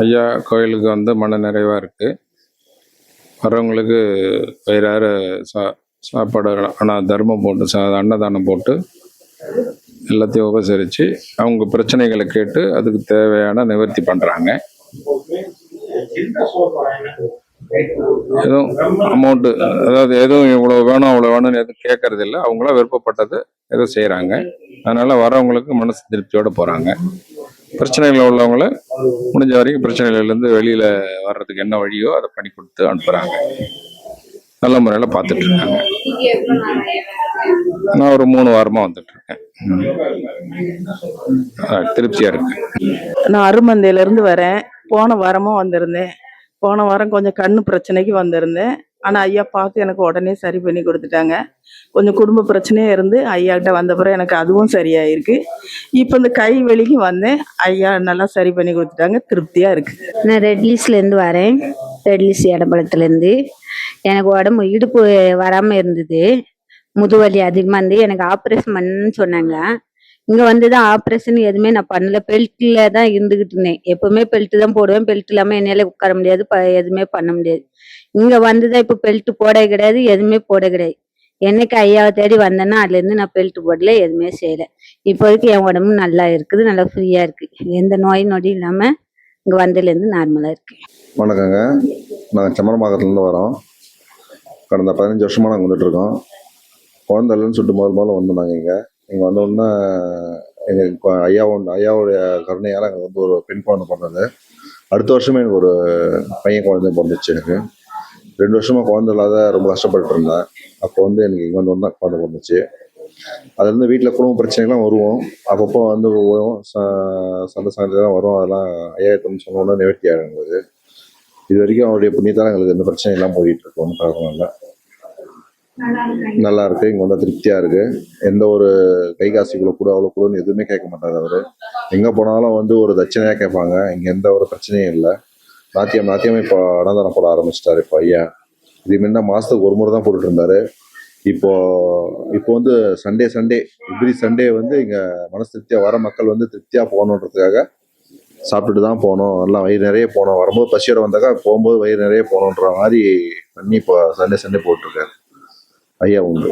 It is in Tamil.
ஐயா கோயிலுக்கு வந்து மன நிறைவாக இருக்குது வரவங்களுக்கு வயிறார சா சாப்பாடு ஆனால் தர்மம் போட்டு சா அன்னதானம் போட்டு எல்லாத்தையும் உபசரித்து அவங்க பிரச்சனைகளை கேட்டு அதுக்கு தேவையான நிவர்த்தி பண்ணுறாங்க எதுவும் அமௌண்ட்டு அதாவது எதுவும் இவ்வளோ வேணும் அவ்வளோ வேணும்னு எதுவும் கேட்கறதில்ல அவங்களாம் அவங்களா விருப்பப்பட்டது ஏதோ செய்கிறாங்க அதனால் வரவங்களுக்கு மனசு திருப்தியோடு போகிறாங்க பிரச்சனைகள் உள்ளவங்கள முடிஞ்ச வரைக்கும் பிரச்சனைகள்லேருந்து வெளியில் வர்றதுக்கு என்ன வழியோ அதை பண்ணி கொடுத்து அனுப்புகிறாங்க நல்ல முறையில் பார்த்துட்டு இருக்காங்க நான் ஒரு மூணு வாரமாக வந்துட்டு இருக்கேன் திருப்தியாக இருக்கேன் நான் அருமந்தையிலேருந்து வரேன். போன வாரமும் வந்திருந்தேன். போன வாரம் கொஞ்சம் கண்ணு பிரச்சனைக்கு வந்திருந்தேன். ஆனால் ஐயா பார்த்து எனக்கு உடனே சரி பண்ணி கொடுத்துட்டாங்க. கொஞ்சம் குடும்ப பிரச்சனையே இருந்து ஐயாக்கிட்ட கிட்ட வந்த பிறகு எனக்கு அதுவும் சரியாயிருக்கு. இப்போ இந்த கை வெளிக்கு வந்தேன். ஐயா நல்லா சரி பண்ணி கொடுத்துட்டாங்க. திருப்தியாக இருக்கு. நான் ரெட்லீஸ்லேருந்து வரேன். ரெட்லீஸ் இடம்பலத்துலேருந்து எனக்கு உடம்பு இடுப்பு வராமல் இருந்தது. முதுவலி அதிகமாக இருந்து எனக்கு ஆப்ரேஷன் பண்ணுன்னு சொன்னாங்க. இங்கே வந்து தான் ஆப்ரேஷன் எதுவுமே நான் பண்ணல. பெல்ட்டில் தான் இருந்துகிட்டு இருந்தேன். எப்போவுமே பெல்ட்டு தான் போடுவேன். பெல்ட் இல்லாமல் என்னால உட்கார முடியாது. எதுவுமே பண்ண முடியாது. இங்கே வந்துதான் தான் இப்போ பெல்ட் போட கிடையாது. எதுவுமே போட கிடையாது. என்னைக்கு ஐயாவை தேடி வந்தேன்னா அதுலேருந்து நான் பெல்ட் போடல. எதுவுமே செய்யலை. இப்போதைக்கு என் உடம்பு நல்லா இருக்குது. நல்லா ஃப்ரீயாக இருக்குது எந்த நோய் நொடி இல்லாமல் இங்கே வந்ததுலேருந்து நார்மலாக இருக்கு. வணக்கங்க. நாங்கள் செம்மரமாகத்துலேருந்து வரோம். கடந்த பதினஞ்சு வருஷமா நாங்கள் வந்துட்டுருக்கோம் குழந்தை இல்லைன்னு சொல்லிட்டு முதல் முதல்ல வந்தோம் நாங்கள் இங்கே. இங்கே வந்தோடனே எங்கள் ஐயாவோட ஐயாவுடைய கருணையால் எங்களுக்கு வந்து ஒரு பெண் குழந்தை பிறந்தது. அடுத்த வருஷமே எனக்கு ஒரு பையன் குழந்தை பிறந்துச்சு எனக்கு. ரெண்டு வருஷமாக குழந்தை இல்லாத ரொம்ப கஷ்டப்பட்டு இருந்தேன். அப்போ வந்து எனக்கு இங்கே வந்து தான் குழந்தை பிறந்துச்சு. அதுலேருந்து வீட்டில் குடும்ப பிரச்சனைகள்லாம் வருவோம். அப்பப்போ வந்து வரும் ச- சண்டை சண்டைலாம் வரும். அதெல்லாம் ஐயாயிரத்துன்னு சொன்னோன்னா நிவர்த்தி ஆகிடும் எங்களுக்கு இது வரைக்கும் அவருடைய புண்ணியத்தால் எங்களுக்கு எந்த பிரச்சனையெல்லாம் போயிட்டு இருக்கு ஒன்றும் இல்லை நல்லா இருக்கு இங்கே வந்தால் திருப்தியாக இருக்கு. எந்த ஒரு கை காசு இவ்வளோ கூட அவ்வளோ கூடன்னு எதுவுமே கேட்க மாட்டாரு அவரு. எங்கே போனாலும் வந்து ஒரு தட்சணையாக கேட்பாங்க. இங்கே எந்த ஒரு பிரச்சனையும் இல்லை. நாத்தியம் நாத்தியம் இப்போ அன்னதானம் போட ஆரம்பிச்சிட்டாரு இப்போ ஐயா. இது முன்ன மாதத்துக்கு ஒரு முறை தான் போட்டுட்டு இருந்தாரு இப்போ இப்போ வந்து சண்டே சண்டே எவ்ரி சண்டே வந்து இங்கே மனசு திருப்தியாக வர மக்கள் வந்து திருப்தியாக போகணுன்றதுக்காக சாப்பிட்டுட்டு தான் போகணும் எல்லாம் வயிறு நிறைய போகணும் வரும்போது பசியோட வந்தாக்கா போகும்போது வயிறு நிறைய போகணுன்ற மாதிரி பண்ணி இப்போ சண்டே சண்டே போட்டிருக்காரு ஐயா உண்டு